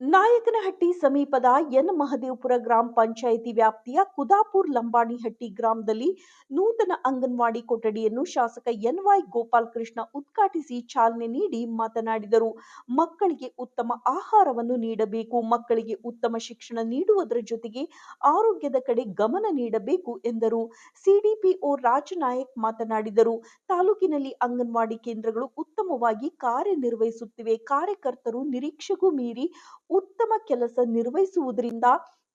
ನಾಯಕನಹಟ್ಟಿ ಸಮೀಪದ ಎನ್ ಮಹದೇವಪುರ ಗ್ರಾಮ ಪಂಚಾಯಿತಿ ವ್ಯಾಪ್ತಿಯ ಕುದಾಪುರ್ ಲಂಬಾಣಿಹಟ್ಟಿ ಗ್ರಾಮದಲ್ಲಿ ನೂತನ ಅಂಗನವಾಡಿ ಕೊಠಡಿಯನ್ನು ಶಾಸಕ ಎನ್ ವೈ ಗೋಪಾಲಕೃಷ್ಣ ಉದ್ಘಾಟಿಸಿ ಚಾಲನೆ ನೀಡಿ ಮಾತನಾಡಿದರು. ಮಕ್ಕಳಿಗೆ ಉತ್ತಮ ಆಹಾರವನ್ನು ನೀಡಬೇಕು, ಮಕ್ಕಳಿಗೆ ಉತ್ತಮ ಶಿಕ್ಷಣ ನೀಡುವುದರ ಜೊತೆಗೆ ಆರೋಗ್ಯದ ಕಡೆ ಗಮನ ನೀಡಬೇಕು ಎಂದರು. ಸಿಡಿಪಿಒ ರಾಜನಾಯಕ್ ಮಾತನಾಡಿದರು, ತಾಲೂಕಿನಲ್ಲಿ ಅಂಗನವಾಡಿ ಕೇಂದ್ರಗಳು ಉತ್ತಮವಾಗಿ ಕಾರ್ಯನಿರ್ವಹಿಸುತ್ತಿವೆ, ಕಾರ್ಯಕರ್ತರು ನಿರೀಕ್ಷೆಗೂ ಮೀರಿ ಉತ್ತಮ ಕೆಲಸ ನಿರ್ವಹಿಸುವುದರಿಂದ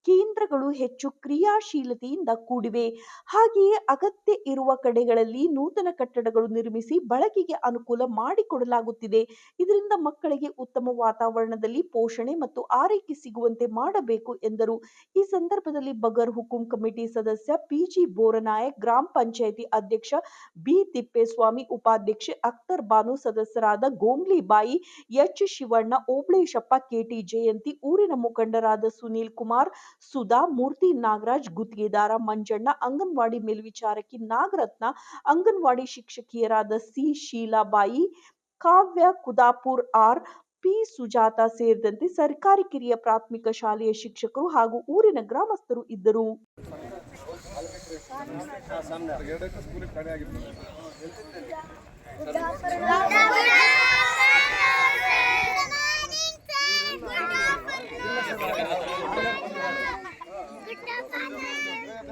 ಕೇಂದ್ರಗಳು ಹೆಚ್ಚು ಕ್ರಿಯಾಶೀಲತೆಯಿಂದ ಕೂಡಿವೆ. ಹಾಗೆಯೇ ಅಗತ್ಯ ಇರುವ ಕಡೆಗಳಲ್ಲಿ ನೂತನ ಕಟ್ಟಡಗಳು ನಿರ್ಮಿಸಿ ಬಳಕೆಗೆ ಅನುಕೂಲ ಮಾಡಿಕೊಡಲಾಗುತ್ತಿದೆ. ಇದರಿಂದ ಮಕ್ಕಳಿಗೆ ಉತ್ತಮ ವಾತಾವರಣದಲ್ಲಿ ಪೋಷಣೆ ಮತ್ತು ಆರೈಕೆ ಸಿಗುವಂತೆ ಮಾಡಬೇಕು ಎಂದರು. ಈ ಸಂದರ್ಭದಲ್ಲಿ ಬಗರ್ ಹುಕುಂ ಕಮಿಟಿ ಸದಸ್ಯ ಪಿಜಿ ಬೋರನಾಯಕ್, ಗ್ರಾಮ ಪಂಚಾಯಿತಿ ಅಧ್ಯಕ್ಷ ಬಿ ತಿಪ್ಪೇಸ್ವಾಮಿ, ಉಪಾಧ್ಯಕ್ಷೆ ಅಕ್ತರ್ ಬಾನು, ಸದಸ್ಯರಾದ Gomlibai H Shivanna, Obaleshappa, K T Jayanti, ಊರಿನ ಮುಖಂಡರಾದ ಸುನೀಲ್ ಕುಮಾರ್ ಸುಧಾ ಮೂರ್ತಿ ನಾಗರಾಜ್ ಗುತ್ತಿಗೆದಾರ ಮಂಜಣ್ಣ ಅಂಗನವಾಡಿ ಮೇಲ್ವಿಚಾರಕಿ Nagaratna anganwadi ಶಿಕ್ಷಕಿಯರಾದ C Sheelabai Kavya Kudapur R P Sujata ಸೇರಿದಂತೆ ಸರ್ಕಾರಿ ಕಿರಿಯ ಪ್ರಾಥಮಿಕ ಶಾಲೆಯ ಶಿಕ್ಷಕರು ಹಾಗೂ ಊರಿನ ಗ್ರಾಮಸ್ಥರು ಇದ್ದರು.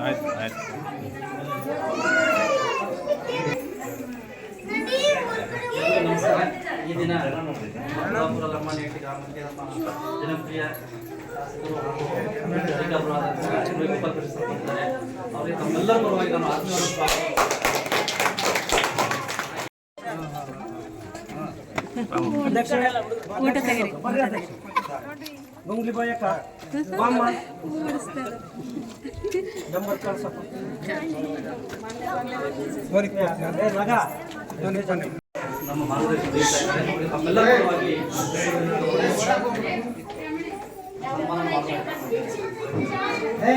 ಆಯ್ತು ಆಯ್ತು ನಮಸ್ಕಾರ ಈ ದಿನ ಕುಂದಾಪುರ ಲಂಬಾಣಿಹಟ್ಟಿ ಗ್ರಾಮಕ್ಕೆ ನಮ್ಮ ಜನಪ್ರಿಯ ಶಾಸಕರು ಹಾಗೂ ಶ್ರೀಕಾಪುರವಾದಂತಹ ಎನ್ ವೈ ಗೋಪಾಲಕೃಷ್ಣ ಬಂದಿದ್ದಾರೆ ಅವರಿಗೆ ತಮ್ಮೆಲ್ಲರ ಪರವಾಗಿ ನಾನು ಆತ್ಮೀಯ ಸ್ವಾಗತ ಊಟ ತೆಗಿರಿ ಬಂಗ್ಲಿ ಬಾಯಕ್ಕ ಬಾಮ್ಮ ನಂಬರ್ ಕಳ್ಸಪ್ಪ ಏ, ಮಗ ನಮ್ಮ ಮಾರ್ಗದರ್ಶನ ನೀಡ್ತಾ ಇದ್ದಾರೆ ಅವರಿಗೆ ತಮ್ಮೆಲ್ಲರ ಪರವಾಗಿ ಸನ್ಮಾನ ಮಾಡ್ತಾ ಇದ್ದಾರೆ.